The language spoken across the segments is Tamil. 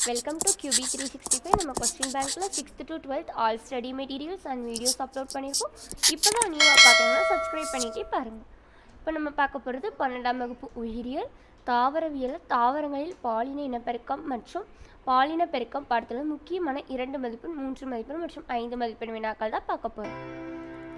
Welcome to QB three sixty five நம்ம கொஸ்டின் பேங்க்கில் sixth to twelfth all study materials and videos upload பண்ணியிருக்கோம் இப்போ தான் நியூவாக பார்த்தீங்கன்னா சப்ஸ்கிரைப் பண்ணிகிட்டே பாருங்கள் இப்போ நம்ம பார்க்க போகிறது பன்னெண்டாம் வகுப்பு உயிரியல் தாவரவியல் தாவரங்களில் பாலின இனப்பெருக்கம் மற்றும் பாலின பெருக்கம் பாடத்தில் முக்கியமான இரண்டு மதிப்பெண் மூன்று மதிப்பெண் மற்றும் ஐந்து மதிப்பெண் வினாக்கள் தான் பார்க்க போகிறோம்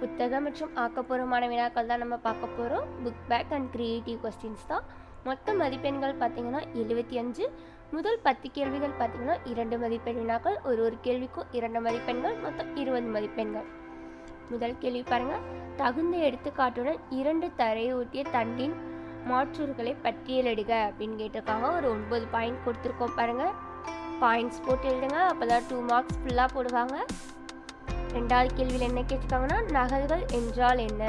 புத்தகம் மற்றும் ஆக்கப்பூர்வமான வினாக்கள் தான் நம்ம பார்க்க போகிறோம் book back and creative questions தான். மொத்த மதிப்பெண்கள் பார்த்திங்கன்னா எழுபத்தி அஞ்சு முதல் பத்து கேள்விகள் பார்த்தீங்கன்னா இரண்டு மதிப்பெண் வினாக்கள் ஒரு ஒரு கேள்விக்கும் இரண்டு மதிப்பெண்கள் மொத்தம் இருபது மதிப்பெண்கள். முதல் கேள்வி பாருங்கள் தகுந்த எடுத்துக்காட்டுடன் இரண்டு தரையூட்டிய தண்டின் மாற்றூர்களை பட்டியலிடுக அப்படின்னு கேட்டிருக்காங்க. ஒரு ஒன்பது பாயிண்ட் கொடுத்துருக்கோம் பாருங்கள் பாயிண்ட்ஸ் போட்டு எழுதுங்க. அப்போதான் டூ மார்க்ஸ் ஃபுல்லாக போடுவாங்க. ரெண்டாவது கேள்வியில் என்ன கேட்டிருக்காங்கன்னா நகல்கள் என்றால் என்ன?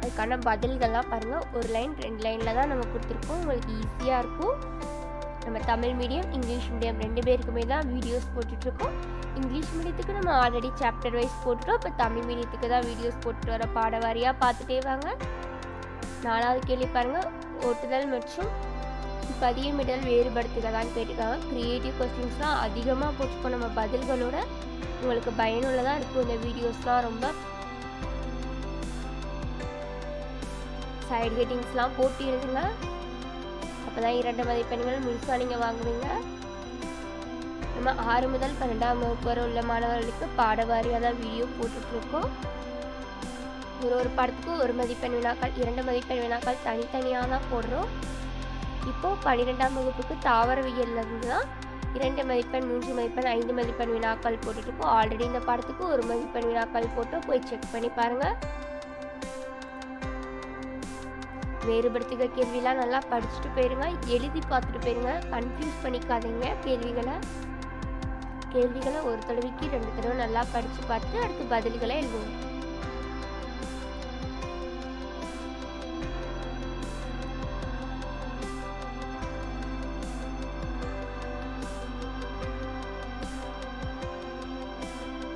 அதுக்கான பதில்கள்லாம் பாருங்கள் ஒரு லைன் ரெண்டு லைனில் தான் நம்ம கொடுத்துருக்கோம். உங்களுக்கு ஈஸியாக இருக்கும். நம்ம தமிழ் மீடியம் இங்கிலீஷ் மீடியம் ரெண்டு பேருக்குமே தான் வீடியோஸ் போட்டுட்ருக்கோம். இங்கிலீஷ் மீடியத்துக்கு நம்ம ஆல்ரெடி சாப்டர் வைஸ் போட்டுட்டோம். இப்போ தமிழ் மீடியத்துக்கு தான் வீடியோஸ் போட்டுட்டு வர பாட வாரியாக பார்த்துட்டே வாங்க. நாலாவது கேள்வி பாருங்கள் ஓட்டுதல் மற்றும் பதியமிடல் வேறுபடுத்துகளான்னு கேட்டிருக்காங்க. க்ரியேட்டிவ் கொஸ்டின்ஸ்லாம் அதிகமாக போட்டுப்போம் நம்ம பதில்களோட. உங்களுக்கு பயனுள்ளதாக இருக்கும் இந்த வீடியோஸ்லாம் ரொம்ப. சைடு ஹெட்டிங்ஸ்லாம் போட்டு எழுதுங்க. அப்போ தான் இரண்டு மதிப்பெண்கள் முழுசாக நீங்கள் வாங்குவீங்க. நம்ம ஆறு முதல் பன்னெண்டாம் வகுப்பு வரை உள்ள மாணவர்களுக்கு பாடவாரியாக தான் வீடியோ போட்டுட்ருக்கோம். ஒரு ஒரு படத்துக்கும் ஒரு மதிப்பெண் வினாக்கள் இரண்டு மதிப்பெண் வினாக்கள் தனித்தனியாக தான் போடுறோம். இப்போது பன்னிரெண்டாம் வகுப்புக்கு தாவரவியல்லேருந்து தான் இரண்டு மதிப்பெண் மூன்று மதிப்பெண் ஐந்து மதிப்பெண் வினாக்கள் போட்டுட்ருக்கோம். ஆல்ரெடி இந்த படத்துக்கு ஒரு மதிப்பெண் வினாக்கள் போட்டு போய் செக் பண்ணி பாருங்கள் வேறுபடுத்துகிற கேள்விலாம் நல்லா படிச்சுட்டு போயிருங்க. எழுதி பார்த்துட்டு போயிருங்க. கன்ஃபியூஸ் பண்ணிக்காதீங்க கேள்விகளை. கேள்விகளை ஒரு தடவைக்கு ரெண்டு தடவை நல்லா படித்து பார்த்து அடுத்து பதில்களை எழுதுங்க.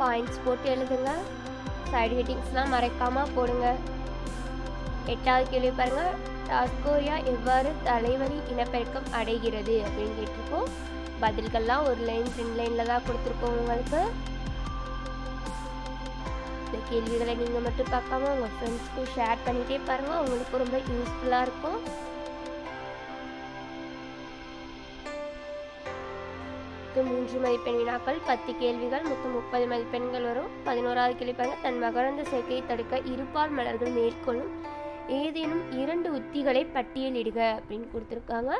பாயிண்ட்ஸ் போட்டு எழுதுங்க. சைடு ஹெட்டிங்ஸ்லாம் மறைக்காமல் போடுங்க. எட்டாவது கேள்வி பாருங்க. கொரியா எவ்வாறு தலைவலி இனப்பெருக்கம் அடைகிறது அப்படின்னு கேட்டிருக்கோம். பதில்கள்லாம் ஒரு லைன் ரெண்டு லைனில் தான் கொடுத்துருக்கோம் உங்களுக்கு. இந்த கேள்விகளை நீங்கள் மட்டும் பார்க்காம உங்கள் ஃப்ரெண்ட்ஸ்க்கும் ஷேர் பண்ணிகிட்டே பாருங்கள் உங்களுக்கு ரொம்ப யூஸ்ஃபுல்லாக இருக்கும். மூன்று மதிப்பெண் வினாக்கள். பத்து கேள்விகள் மொத்தம் முப்பது மதிப்பெண்கள் வரும். பதினோராவது கேள்வி பாருங்கள் தன் மகரந்த சேர்க்கையை தடுக்க இருபால் மலர்கள் மேற்கொள்ளும் ஏதேனும் இரண்டு உத்திகளை பட்டியலிடுக அப்படின்னு கொடுத்துருக்காங்க.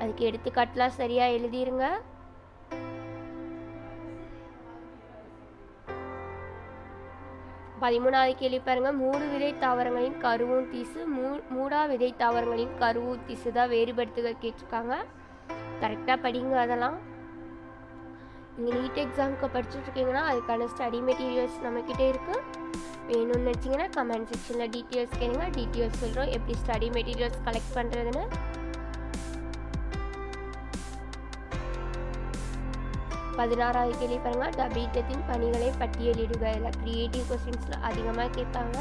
அதுக்கு எடுத்துக்காட்டுலாம் சரியாக எழுதிருங்க. பதிமூணாவது கேள்வி பாருங்க. மூடு விதை தாவரங்களின் கருவும் தீசு மூ மூடா விதை தாவரங்களின் கருவும் தீசு தான் வேறுபடுத்துக கேட்டிருக்காங்க. கரெக்டாக படிங்க அதெல்லாம். நீங்கள் நீட் எக்ஸாமுக்கு படிச்சுட்ருக்கீங்கன்னா அதுக்கான ஸ்டடி மெட்டீரியல்ஸ் நம்மக்கிட்டே இருக்குது வேணும்னு நினச்சிங்கன்னா கமெண்ட் செக்ஷனில் டீட்டெயில்ஸ் கேளுங்க. டீட்டெயில்ஸ் சொல்கிறோம் எப்படி ஸ்டடி மெட்டீரியல்ஸ் கலெக்ட் பண்ணுறதுன்னு பதினாறாவது கேள்வி பாருங்கள் டபீட்டத்தின் பணிகளை பட்டியலிடுக. இல்லை க்ரியேட்டிவ் கொஸ்டின்ஸில் அதிகமாக கேட்பாங்க.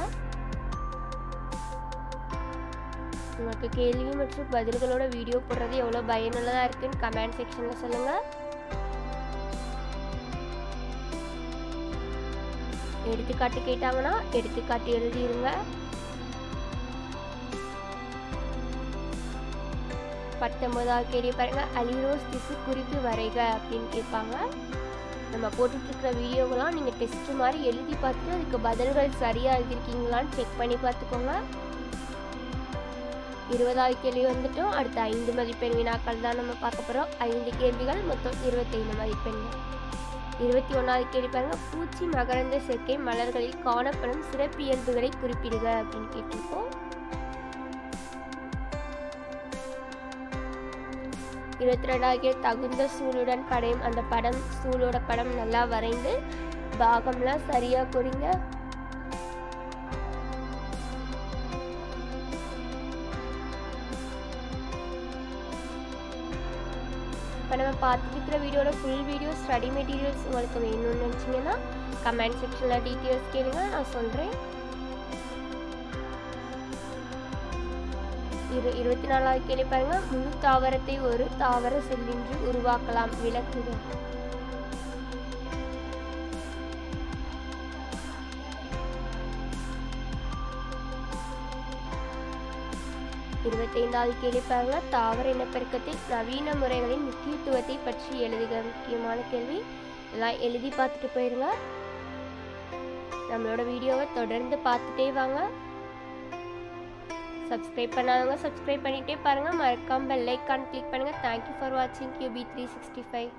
உங்களுக்கு கேள்வி மற்றும் பதில்களோட வீடியோ போடுறது எவ்வளோ பயனுள்ளதாக இருக்குன்னு கமெண்ட் செக்ஷனில் சொல்லுங்கள் எடுத்துக்காட்டு கேட்டாங்கன்னா எடுத்துக்காட்டு எழுதிருங்க. பத்தொன்பதாவது கேள்வி பாருங்க. அலிரோஸ் திசு குறிப்பு வரைக அப்படின்னு கேட்பாங்க. நம்ம போட்டுட்ருக்கிற வீடியோவெல்லாம் நீங்கள் டெஸ்ட் மாதிரி எழுதி பார்த்து அதுக்கு பதில்கள் சரியாக எழுதிருக்கீங்களான்னு செக் பண்ணி பார்த்துக்கோங்க. இருபதாவது கேள்வி வந்துட்டோம். அடுத்த ஐந்து மதிப்பெண் வினாக்கள் தான் நம்ம பார்க்க போகிறோம் ஐந்து கேள்விகள் மொத்தம் இருபத்தைந்து மதிப்பெண்கள். இருபத்தி ஒன்றாவது கேள்வி பாருங்க. பூச்சி மகரந்த சேர்க்கை மலர்களில் காணப்படும் சிறப்பியல்புகளை குறிப்பிடுக அப்படின்னு கேட்டிருக்கோம். இருபத்தி ரெண்டாவது தகுந்த சூளுடன் படையும் அந்த படம் சூளோட படம் நல்லா வரைந்து பாகம்லாம் சரியாக குறிங்க இப்போ நம்ம பார்த்துருக்கிற வீடியோட ஃபுல் வீடியோஸ் ஸ்டடி மெட்டீரியல்ஸ் உங்களுக்கு வேணும்னு நினச்சிங்கன்னா கமெண்ட் செக்ஷனில் டீட்டெயில்ஸ் கேளுங்க. நான் சொல்கிறேன் இரு இருபத்தி நாலாவது கேள்வி பாருங்கள் முழு தாவரத்தை ஒரு தாவர செல்லின்றி உருவாக்கலாம். விளக்குக. இருபத்தைந்தாவது கேள்வி பாருங்க தாவர இனப்பெருக்கத்தில் நவீன முறைகளின் முக்கியத்துவத்தை பற்றி எழுதுக. முக்கியமான கேள்வி. எல்லாம் எழுதி பார்த்துட்டு போயிருங்க. நம்மளோட வீடியோவை தொடர்ந்து பார்த்துட்டே வாங்க. சப்ஸ்கிரைப் பண்ணாதவங்க சப்ஸ்கிரைப் பண்ணிகிட்டே பாருங்கள் மறக்காமல் பெல் ஐக்கான் கிளிக் பண்ணுங்கள் தேங்க்யூ ஃபார் வாட்சிங் கியூபி த்ரீ சிக்ஸ்டி ஃபைவ்